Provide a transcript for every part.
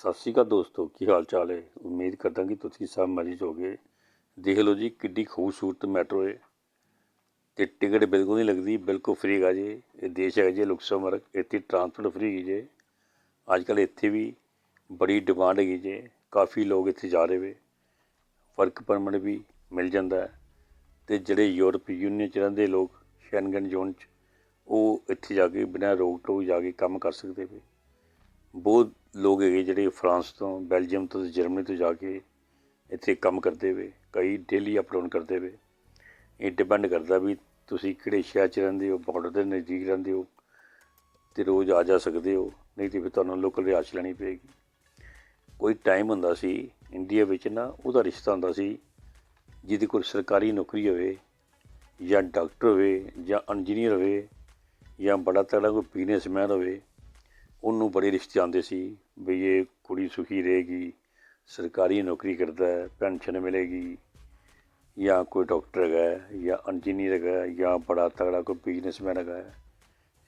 ਸਤਿ ਸ਼੍ਰੀ ਅਕਾਲ ਦੋਸਤੋ, ਕੀ ਹਾਲ ਚਾਲ ਹੈ? ਉਮੀਦ ਕਰਦਾ ਕਿ ਤੁਸੀਂ ਸਭ ਮਰੀਜ਼ ਹੋਗੇ ਦੇਖ ਲਓ ਜੀ, ਕਿੱਡੀ ਖੂਬਸੂਰਤ ਮੈਟਰੋ ਹੈ। ਤੇ ਟਿਕਟ ਬਿਲਕੁਲ ਨਹੀਂ ਲੱਗਦੀ, ਬਿਲਕੁਲ ਫ੍ਰੀ ਹੈਗਾ ਜੀ। ਇਹ ਦੇਸ਼ ਹੈਗਾ ਜੀ ਲੁਕਸਮਬਰਗ ਇੱਥੇ ਟਰਾਂਸਪੋਰਟ ਫ੍ਰੀ ਹੈ ਜੀ। ਅੱਜ ਕੱਲ੍ਹ ਇੱਥੇ ਵੀ ਬੜੀ ਡਿਮਾਂਡ ਹੈਗੀ ਜੀ। ਕਾਫੀ ਲੋਕ ਇੱਥੇ ਜਾ ਰਹੇ ਵੇ। ਵਰਕ ਪਰਮਿਟ ਵੀ ਮਿਲ ਜਾਂਦਾ ਹੈ। ਤੇ ਜਿਹੜੇ ਯੂਰਪ ਯੂਨੀਅਨ ਚ ਰਹਿੰਦੇ ਲੋਕ ਸ਼ੈਂਗਨ ਜ਼ੋਨ ਚ, ਉਹ ਇੱਥੇ ਜਾ ਕੇ ਬਿਨਾਂ ਰੋਕ ਟੋਕ ਜਾ ਕੇ ਕੰਮ ਕਰ ਸਕਦੇ ਵੇ। ਬਹੁਤ ਲੋਕ ਹੈਗੇ ਜਿਹੜੇ ਫਰਾਂਸ ਤੋਂ, ਬੈਲਜੀਅਮ ਤੋਂ ਤੇ ਜਰਮਨੀ ਤੋਂ ਜਾ ਕੇ ਇੱਥੇ ਕੰਮ ਕਰਦੇ ਵੇ, ਕਈ ਡੇਲੀ ਅਪਡਾਊਨ ਕਰਦੇ ਵੇ। ਇਹ ਡਿਪੈਂਡ ਕਰਦਾ ਵੀ ਤੁਸੀਂ ਕਿਹੜੇ ਸ਼ਹਿਰ 'ਚ ਰਹਿੰਦੇ ਹੋ ਬਾਰਡਰ ਦੇ ਨਜ਼ਦੀਕ ਰਹਿੰਦੇ ਹੋ ਤੇ ਰੋਜ਼ ਆ ਜਾ ਸਕਦੇ ਹੋ, ਨਹੀਂ ਤੇ ਫਿਰ ਤੁਹਾਨੂੰ ਲੋਕਲ ਰਿਹਾਇਸ਼ ਲੈਣੀ ਪਏਗੀ। ਕੋਈ ਟਾਈਮ ਹੁੰਦਾ ਸੀ ਇੰਡੀਆ ਵਿੱਚ ਨਾ ਉਹਦਾ ਰਿਸ਼ਤਾ ਹੁੰਦਾ ਸੀ, ਜਿਹਦੇ ਕੋਲ ਸਰਕਾਰੀ ਨੌਕਰੀ ਹੋਵੇ ਜਾਂ ਡਾਕਟਰ ਹੋਵੇ ਜਾਂ ਇੰਜੀਨੀਅਰ ਹੋਵੇ ਜਾਂ ਬੜਾ ਤਗੜਾ ਕੋਈ ਬਿਜ਼ਨਸਮੈਨ ਹੋਵੇ ਉਹਨੂੰ ਬੜੇ ਰਿਸ਼ਤੇ ਆਉਂਦੇ ਸੀ ਬਈ ਇਹ ਕੁੜੀ ਸੁਖੀ ਰਹੇਗੀ, ਸਰਕਾਰੀ ਨੌਕਰੀ ਕਰਦਾ ਹੈ, ਪੈਨਸ਼ਨ ਮਿਲੇਗੀ, ਜਾਂ ਕੋਈ ਡਾਕਟਰ ਹੈਗਾ ਜਾਂ ਇੰਜੀਨੀਅਰ ਹੈਗਾ ਜਾਂ ਬੜਾ ਤਗੜਾ ਕੋਈ ਬਿਜ਼ਨਸਮੈਨ ਹੈਗਾ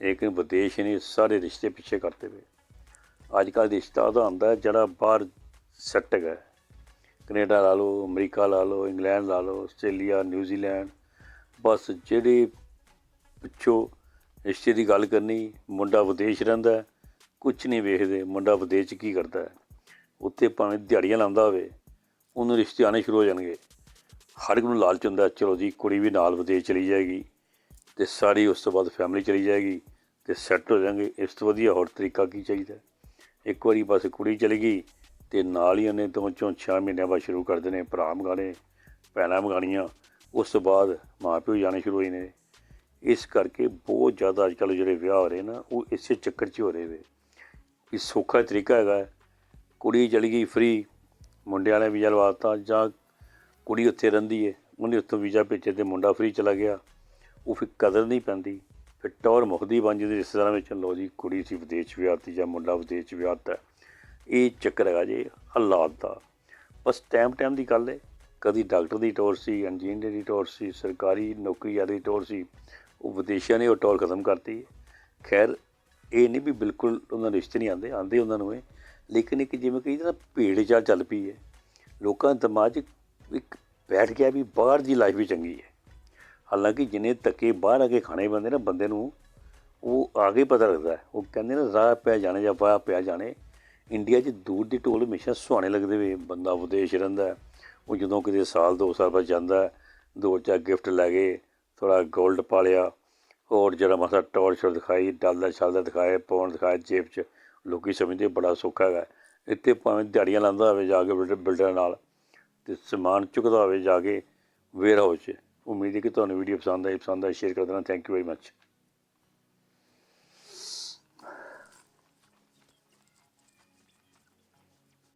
ਲੇਕਿਨ ਵਿਦੇਸ਼ ਨੇ ਸਾਰੇ ਰਿਸ਼ਤੇ ਪਿੱਛੇ ਕਰਤੇ ਵੇ ਅੱਜ ਕੱਲ੍ਹ ਰਿਸ਼ਤਾ ਉਹਦਾ ਹੁੰਦਾ ਜਿਹੜਾ ਬਾਹਰ ਸੈੱਟ ਹੈਗਾ ਹੈ। ਕੈਨੇਡਾ ਲਾ ਲਓ, ਅਮਰੀਕਾ ਲਾ ਲਓ, ਇੰਗਲੈਂਡ ਲਾ ਲਓ, ਆਸਟ੍ਰੇਲੀਆ ਨਿਊਜ਼ੀਲੈਂਡ ਬਸ ਜਿਹੜੇ ਪਿੱਛੋਂ ਰਿਸ਼ਤੇ ਦੀ ਗੱਲ ਕਰਨੀ, ਮੁੰਡਾ ਵਿਦੇਸ਼ ਰਹਿੰਦਾ ਕੁਝ ਨਹੀਂ ਵੇਖਦੇ। ਮੁੰਡਾ ਵਿਦੇਸ਼ 'ਚ ਕੀ ਕਰਦਾ ਹੈ? ਉੱਥੇ ਭਾਵੇਂ ਦਿਹਾੜੀਆਂ ਲਾਉਂਦਾ ਹੋਵੇ, ਉਹਨੂੰ ਰਿਸ਼ਤੇ ਆਉਣੇ ਸ਼ੁਰੂ ਹੋ ਜਾਣਗੇ। ਹਰ ਇੱਕ ਨੂੰ ਲਾਲਚ ਹੁੰਦਾ, ਚਲੋ ਜੀ, ਕੁੜੀ ਵੀ ਨਾਲ ਵਿਦੇਸ਼ ਚਲੀ ਜਾਏਗੀ ਤੇ ਸਾਰੀ ਉਸ ਤੋਂ ਬਾਅਦ ਫੈਮਿਲੀ ਚਲੀ ਜਾਏਗੀ ਤੇ ਸੈੱਟ ਹੋ ਜਾਣਗੇ। ਇਸ ਤੋਂ ਵਧੀਆ ਹੋਰ ਤਰੀਕਾ ਕੀ ਚਾਹੀਦਾ? ਇੱਕ ਵਾਰੀ ਬਸ ਕੁੜੀ ਚਲੀ ਗਈ ਤੇ ਨਾਲ ਹੀ ਉਹਨੇ ਦੋ ਚੋਂ 6 ਮਹੀਨਿਆਂ ਬਾਅਦ ਸ਼ੁਰੂ ਕਰ ਦੇਣੇ, ਭਰਾ ਮਗਾਣੇ ਭੈਣਾਂ ਮਗਾਣੀਆਂ ਉਸ ਤੋਂ ਬਾਅਦ ਮਾਂ ਪਿਓ ਜਾਣੇ ਸ਼ੁਰੂ ਹੋਏ ਨੇ ਇਸ ਕਰਕੇ ਬਹੁਤ ਜ਼ਿਆਦਾ ਅੱਜ ਕੱਲ੍ਹ ਜਿਹੜੇ ਵਿਆਹ ਹੋ ਰਹੇ ਨਾ, ਉਹ ਇਸੇ ਚੱਕਰ 'ਚ ਹੋ ਰਹੇ ਵੇ। ਇਹ ਸੌਖਾ ਤਰੀਕਾ ਹੈਗਾ ਹੈ। ਕੁੜੀ ਚਲੀ ਗਈ ਫ੍ਰੀ ਮੁੰਡਿਆਂ ਨੇ ਵੀਜ਼ਾ ਲਵਾਤਾ ਜਾਂ ਕੁੜੀ ਉੱਥੇ ਰਹਿੰਦੀ ਹੈ ਉਹਨੇ ਉੱਥੋਂ ਵੀਜ਼ਾ ਭੇਜੇ ਤੇ ਮੁੰਡਾ ਫ੍ਰੀ ਚਲਾ ਗਿਆ। ਉਹ ਫਿਰ ਕਦਰ ਨਹੀਂ ਪੈਂਦੀ। ਫਿਰ ਟੌਰ ਮੁਖਦੀ ਬਣ ਜਾਂਦੀ, ਰਿਸ਼ਤੇਦਾਰਾਂ ਵਿੱਚ ਲੋ ਜੀ, ਕੁੜੀ ਸੀ ਵਿਦੇਸ਼ ਵਿਆਹਤੀ ਜਾਂ ਮੁੰਡਾ ਵਿਦੇਸ਼ ਵਿਆਹਤਾ ਇਹ ਚੱਕਰ ਹੈਗਾ ਜੀ, ਹਾਲਾਤ ਦਾ। ਬਸ ਟਾਈਮ ਟਾਈਮ ਦੀ ਗੱਲ ਹੈ ਕਦੀ ਡਾਕਟਰ ਦੀ ਟੌਰ ਸੀ ਇੰਜੀਨੀਅਰ ਦੀ ਟੌਰ ਸੀ, ਸਰਕਾਰੀ ਨੌਕਰੀ ਵਾਲੀ ਦੀ ਟੌਰ ਸੀ, ਉਹ ਵਿਦੇਸ਼ੀਆਂ ਨੇ ਉਹ ਟੌਰ ਖਤਮ ਕਰਤੀ ਖੈਰ ਇਹ ਨਹੀਂ ਵੀ ਬਿਲਕੁਲ ਉਹਨਾਂ ਨੂੰ ਰਿਸ਼ਤੇ ਨਹੀਂ ਆਉਂਦੇ ਆਉਂਦੇ ਉਹਨਾਂ ਨੂੰ ਇਹ। ਲੇਕਿਨ ਇੱਕ ਜਿਵੇਂ ਕਹੀ ਨਾ, ਭੇੜ ਚਾਲ ਚੱਲ ਪਈ ਹੈ। ਲੋਕਾਂ ਦੇ ਦਿਮਾਗ 'ਚ ਇੱਕ ਬੈਠ ਗਿਆ ਵੀ ਬਾਹਰ ਦੀ ਲਾਈਫ ਵੀ ਚੰਗੀ ਹੈ। ਹਾਲਾਂਕਿ ਜਿੰਨੇ ਧੱਕੇ ਬਾਹਰ ਆ ਕੇ ਖਾਣੇ ਬੰਦੇ ਨਾ ਬੰਦੇ ਨੂੰ, ਉਹ ਆ ਕੇ ਪਤਾ ਲੱਗਦਾ ਉਹ ਕਹਿੰਦੇ ਨਾ, ਰਾਹ ਪਿਆ ਜਾਣੇ ਜਾਂ ਵਾਹ ਪਿਆ ਜਾਣੇ। ਇੰਡੀਆ 'ਚ ਦੂਰ ਦੀ ਢੋਲ ਹਮੇਸ਼ਾ ਸੁਹਾਣੇ ਲੱਗਦੇ ਵੇ। ਬੰਦਾ ਵਿਦੇਸ਼ ਰਹਿੰਦਾ ਉਹ ਜਦੋਂ ਕਿਤੇ ਸਾਲ, ਦੋ ਸਾਲ ਬਾਅਦ ਜਾਂਦਾ ਦੋ ਚਾਰ ਗਿਫਟ ਲੈ ਗਏ ਥੋੜਾ 골ਡ ਪਾ ਲਿਆ। ਹੋਰ ਜਿਹੜਾ ਮਸਾ ਟੌਰਚ ਦਿਖਾਈ ਡਾਲਦਾ ਚੱਲਦਾ ਦਿਖਾਏ ਪੌਂਡ ਦਿਖਾਏ, ਜੇਬ 'ਚ। ਲੋਕੀ ਸਮਝਦੇ ਬੜਾ ਸੌਖਾ ਹੈਗਾ। ਇੱਥੇ ਭਾਵੇਂ ਦਿਹਾੜੀਆਂ ਲਾਉਂਦਾ ਹੋਵੇ ਜਾ ਕੇ ਬਿਲਡਰ ਬਿਲਡਰ ਨਾਲ ਤੇ ਸਮਾਨ ਚੁੱਕਦਾ ਹੋਵੇ ਜਾ ਕੇ ਵੇਅਰ ਹਾਊਸ 'ਚ। ਉਮੀਦ ਹੈ ਕਿ ਤੁਹਾਨੂੰ ਵੀਡੀਓ ਪਸੰਦ ਆਈ ਪਸੰਦ ਆਈ, ਸ਼ੇਅਰ ਕਰ ਦੇਣਾ। Thank you very much